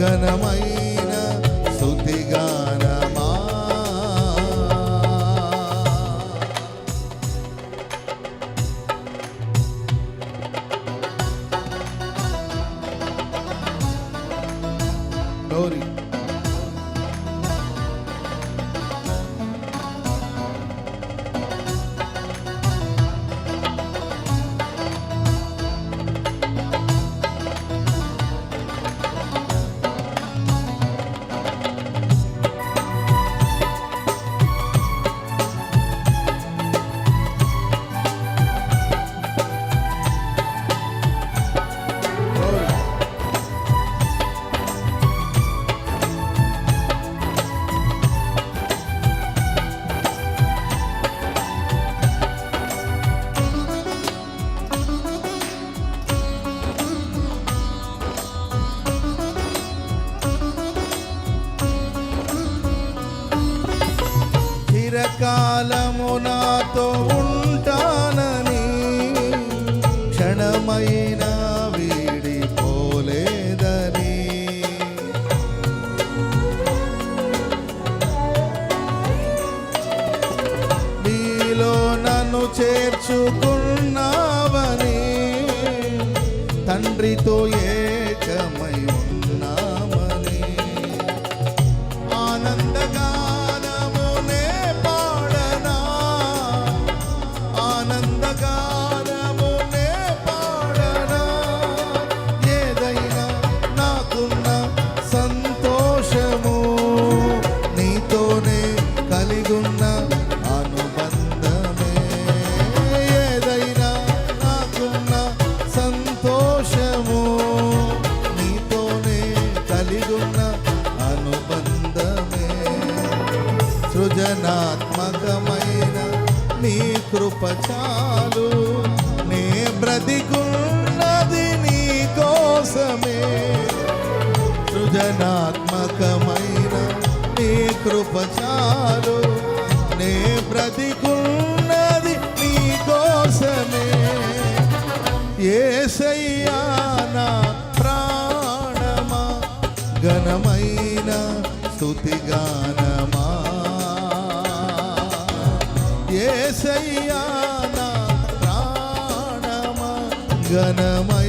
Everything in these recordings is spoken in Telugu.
ఘనమై chukku కృపచాలు నే బ్రతికున్నది నీ కోసమే ఏ సయ్యానా ప్రాణమా ఘనమైన స్థుతిగానమా ఏ సయ్యానా ప్రాణమా ఘనమైన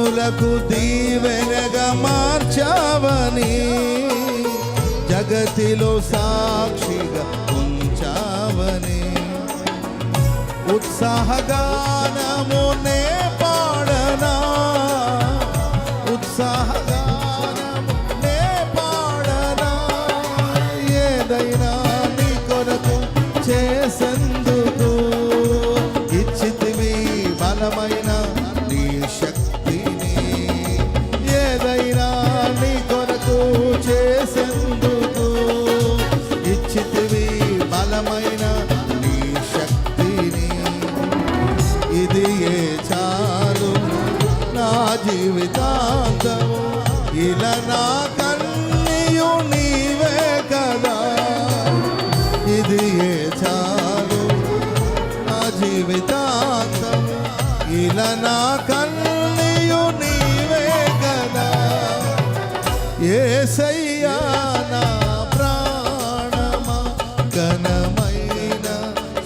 జనులకు దీవెనగా మార్చావని జగతిలో సాక్షిగా ఉంచావని ఉత్సాహగానా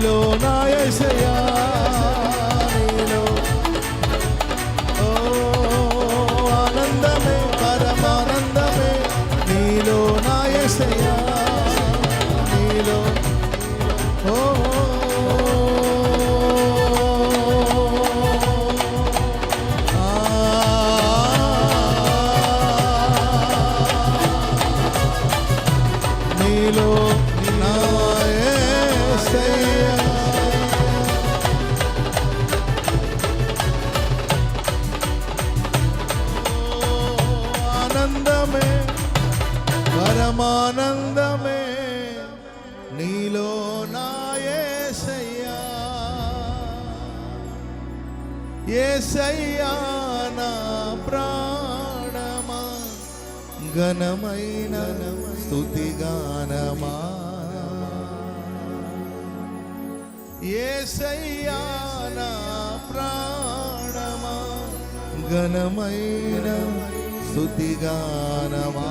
cielo. ఆనందమే పరమానందమే నీలో నాయసయ్యా. ఏసయ్యా నా ప్రాణమా ఘనమైన స్థుతిగానమా. ఏసయ్యా నా ప్రాణమా ఘనమైన സ്തുതിഗാനമാ